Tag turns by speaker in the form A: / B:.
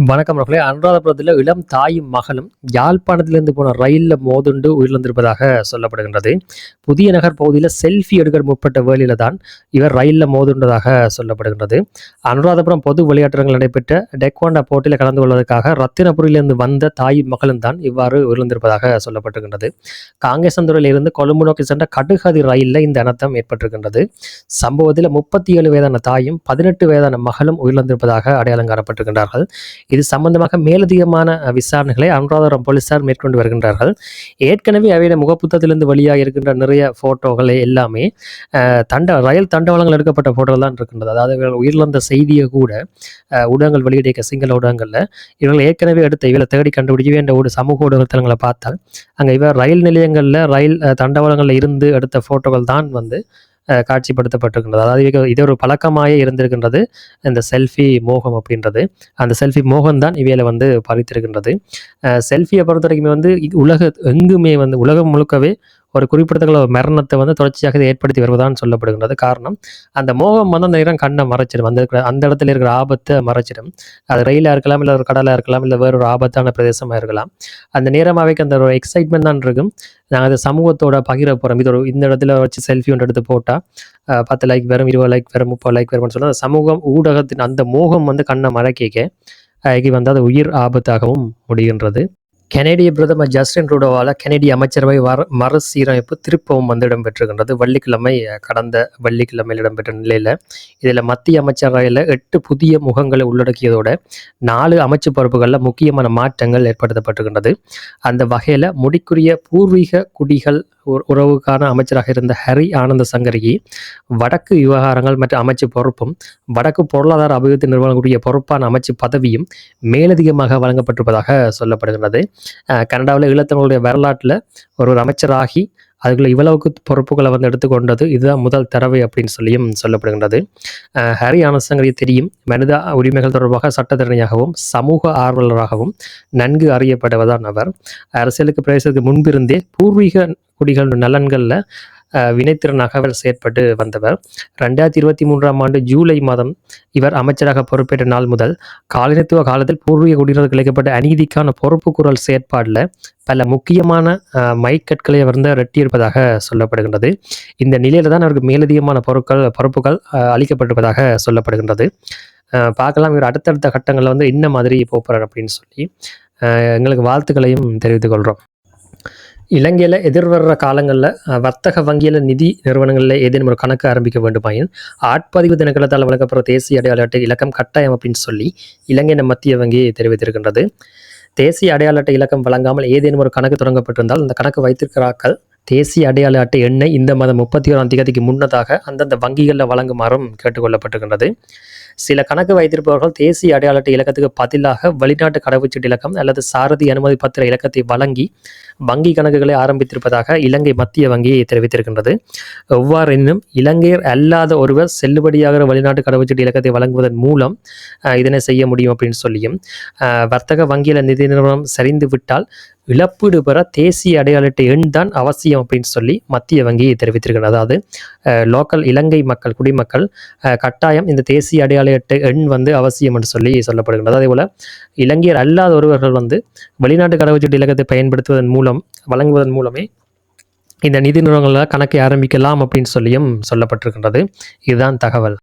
A: வணக்கம் ரஃபலே அனுராதபுரத்தில் இளம் தாயும் மகளும் யாழ்ப்பாணத்திலிருந்து போன ரயிலில் மோதுண்டு உயிரிழந்திருப்பதாக சொல்லப்படுகின்றது. புதிய நகர் பகுதியில் செல்ஃபி எடுக்க முற்பட்ட வேலையில் தான் இவர் ரயிலில் மோதுண்டதாக சொல்லப்படுகின்றது. அனுராதபுரம் பொது விளையாட்டரங்கில் நடைபெற்ற டெக்வாண்டா போட்டியில் கலந்து கொள்வதற்காக ரத்தினபுரியிலிருந்து வந்த தாயும் மகளும் தான் இவ்வாறு உயிரிழந்திருப்பதாக சொல்லப்பட்டிருக்கின்றது. காங்கேசந்துறையிலிருந்து கொழும்பு நோக்கி சென்ற கடுகதி ரயிலில் இந்த அனர்த்தம் ஏற்பட்டிருக்கின்றது. சம்பவத்தில் முப்பத்தி ஏழு வயதான தாயும் பதினெட்டு வயதான மகளும் உயிரிழந்திருப்பதாக அடையாளம் காணப்பட்டிருக்கின்றார்கள். இது சம்பந்தமாக மேலதிகமான விசாரணைகளை அனுராதபுரம் போலீசார் மேற்கொண்டு வருகின்றார்கள். ஏற்கனவே அவையிட முகப்புத்தத்திலிருந்து வெளியாக இருக்கின்ற நிறைய போட்டோகள் எல்லாமே தண்ட ரயில் தண்டவாளங்கள் எடுக்கப்பட்ட போட்டோகள் தான் இருக்கின்றது. அதாவது இவர்கள் உயிரிழந்த செய்தியை கூட ஊடகங்கள் வெளியிட சிங்கள ஊடகங்களில் இவர்கள் ஏற்கனவே எடுத்த இவளை தேடி கண்டுபிடிக்கவே வேண்டிய ஒரு சமூக ஊடகத்தலங்களை பார்த்தால் அங்கே இவர் ரயில் நிலையங்களில் ரயில் தண்டவாளங்களில் இருந்து எடுத்த போட்டோகள் தான் வந்து காட்சிப்படுத்தப்பட்டிருக்கின்றது. அதாவது இது ஒரு பழக்கமாயே இருந்திருக்கின்றது இந்த செல்ஃபி மோகம் அப்படின்றது. அந்த செல்ஃபி மோகம் தான் இவையில வந்து பறித்திருக்கின்றது. செல்ஃபியை பொறுத்த வரைக்குமே வந்து உலக எங்குமே வந்து உலகம் முழுக்கவே ஒரு குறிப்பிடத்தக்க ஒரு மரணத்தை வந்து தொடர்ச்சியாக இது ஏற்படுத்தி வருவதான்னு சொல்லப்படுகின்றது காரணம். அந்த மோகம் வந்து அந்த நேரம் கண்ணை மறைச்சிடும். அந்த இருக்கிற அந்த இடத்துல இருக்கிற ஆபத்தை மறைச்சிடும். அது ரயிலாக இருக்கலாம் இல்லை ஒரு கடலாக இருக்கலாம் இல்லை வேற ஒரு ஆபத்தான பிரதேசமாக இருக்கலாம். அந்த நேரமாகவே அந்த ஒரு எக்ஸைட்மெண்ட் தான் இருக்கும். நாங்கள் அதை சமூகத்தோட பகிர போகிறோம் இது ஒரு இந்த இடத்துல வச்சு செல்ஃபி ஒன்று எடுத்து போட்டால் பத்து லைக் வரும் இருபது லைக் வரும் முப்பது லைக் வரும்னு சொல்லி அந்த சமூகம் ஊடகத்தின் அந்த மோகம் வந்து கண்ணை மறைக்க இது வந்து அது உயிர் ஆபத்தாகவும் முடிகின்றது. கனேடிய பிரதமர் ஜஸ்டின் ரூடோவால் கனேடிய அமைச்சரவை வர மறுசீரமைப்பு திருப்பவும் வந்து இடம்பெற்றிருக்கின்றது. வெள்ளிக்கிழமை கடந்த வெள்ளிக்கிழமையில் இடம்பெற்ற நிலையில் இதில் மத்திய அமைச்சரவையில் எட்டு புதிய முகங்களை உள்ளடக்கியதோட நாலு அமைச்சு பொறுப்புகளில் முக்கியமான மாற்றங்கள் ஏற்படுத்தப்பட்டிருக்கின்றது. அந்த வகையில் முடிக்குரிய பூர்வீக குடிகள் உ- உறவுக்கான அமைச்சராக இருந்த ஹரி ஆனந்த சங்கரிக்கு வடக்கு விவகாரங்கள் மற்றும் அமைச்சு பொறுப்பும் வடக்கு பொருளாதார அபிவிருத்தி நிறுவனக்கூடிய பொறுப்பான அமைச்சு பதவியும் மேலதிகமாக வழங்கப்பட்டிருப்பதாக சொல்லப்படுகின்றது. கனடாவில் ஈழத்தமிழுடைய வரலாற்றில் ஒரு ஒரு அமைச்சராகி அதுக்குள்ள இவ்வளவுக்கு பொறுப்புகளை வந்து எடுத்துக்கொண்டது இதுதான் முதல் தடவை அப்படின்னு சொல்லியும் சொல்லப்படுகின்றது. ஹரி ஆனந்தசங்கரி தெரியும். மனித உரிமைகள் தொடர்பாக சட்டத்திறனையாகவும் சமூக ஆர்வலராகவும் நன்கு அறியப்படுவதான் அவர். அரசியலுக்கு பிரவேசத்துக்கு முன்பிருந்தே பூர்வீக குடிகள் நலன்களில் வினைத்திறனாக செயற்பட்டு வந்தவர். ரெண்டாயிரத்தி இருபத்தி மூன்றாம் ஆண்டு ஜூலை மாதம் இவர் அமைச்சராக பொறுப்பேற்ற நாள் முதல் காலனித்துவ காலத்தில் பூர்வீக குடியினருக்கு இழைக்கப்பட்ட அநீதிக்கான பொறுப்பு குரல் செயற்பாடில் பல முக்கியமான மைக்கற்களை அவர் வந்து ரெட்டியிருப்பதாக சொல்லப்படுகின்றது. இந்த நிலையில தான் அவருக்கு மேலதிகமான பொருட்கள் பொறுப்புகள் அளிக்கப்பட்டிருப்பதாக சொல்லப்படுகின்றது. பார்க்கலாம் இவர் அடுத்தடுத்த கட்டங்களில் வந்து என்ன மாதிரி போகிறார் அப்படின்னு சொல்லி எங்களுக்கு வாழ்த்துக்களையும் தெரிவித்துக் கொள்கிறோம் இலங்கையில் எதிர்வர்ற காலங்களில் வர்த்தக வங்கியில் நிதி நிறுவனங்களில் ஏதேனும் ஒரு கணக்கு ஆரம்பிக்க வேண்டுமாயின் ஆட்பதிவு திணைக்களத்தால் வழங்கப்படுற தேசிய அடையாள அட்டை இலக்கம் கட்டாயம் அப்படின்னு சொல்லி இலங்கையின் மத்திய வங்கி தெரிவித்திருக்கின்றது. தேசிய அடையாள அட்டை இலக்கம் வழங்காமல் ஏதேனும் ஒரு கணக்கு தொடங்கப்பட்டிருந்தால் அந்த கணக்கு வைத்திருக்கிறார்கள். தேசிய அடையாள அட்டை எண்ணை இந்த மாதம் முப்பத்தி ஓராம் தேதிக்கு முன்னதாக அந்தந்த வங்கிகளில் வழங்குமாறும் கேட்டுக்கொள்ளப்பட்டிருக்கின்றது. சில கணக்கு வைத்திருப்பவர்கள் தேசிய அடையாள அட்டை இலக்கத்துக்கு பதிலாக வெளிநாட்டு கடவுச்சீட்டு இலக்கம் அல்லது சாரதி அனுமதி பத்திர இலக்கத்தை வழங்கி வங்கி கணக்குகளை ஆரம்பித்திருப்பதாக இலங்கை மத்திய வங்கி தெரிவித்திருக்கின்றது. எவ்வாறெனினும் இலங்கையர் அல்லாத ஒருவர் செல்லுபடியாகிற வெளிநாட்டு கடவுச்சீட்டு இலக்கத்தை வழங்குவதன் மூலம் அஹ், இதனை செய்ய முடியும் அப்படின்னு சொல்லியும் வர்த்தக வங்கியில் நிதி நிறுவனம் சரிந்து விட்டால் இழப்பீடு பெற தேசிய அடையாள அட்டை எண் தான் அவசியம் அப்படின்னு சொல்லி மத்திய வங்கி தெரிவித்திருக்கிறது அதாவது லோக்கல் இலங்கை மக்கள் குடிமக்கள் அஹ், கட்டாயம் இந்த தேசிய அடையாள அட்டை எண் வந்து அவசியம் என்று சொல்லி சொல்லப்படுகின்றது. அதே போல இலங்கையர் அல்லாத ஒருவர்கள் வந்து வெளிநாட்டு கடவுச்சீட்டு இலக்கத்தை பயன்படுத்துவதன் மூலம் வழங்குவதன் மூலமே இந்த நிதி நிறுவனங்களில் கணக்கை ஆரம்பிக்கலாம் அப்படின்னு சொல்லியும் சொல்லப்பட்டிருக்கின்றது. இதுதான் தகவல்.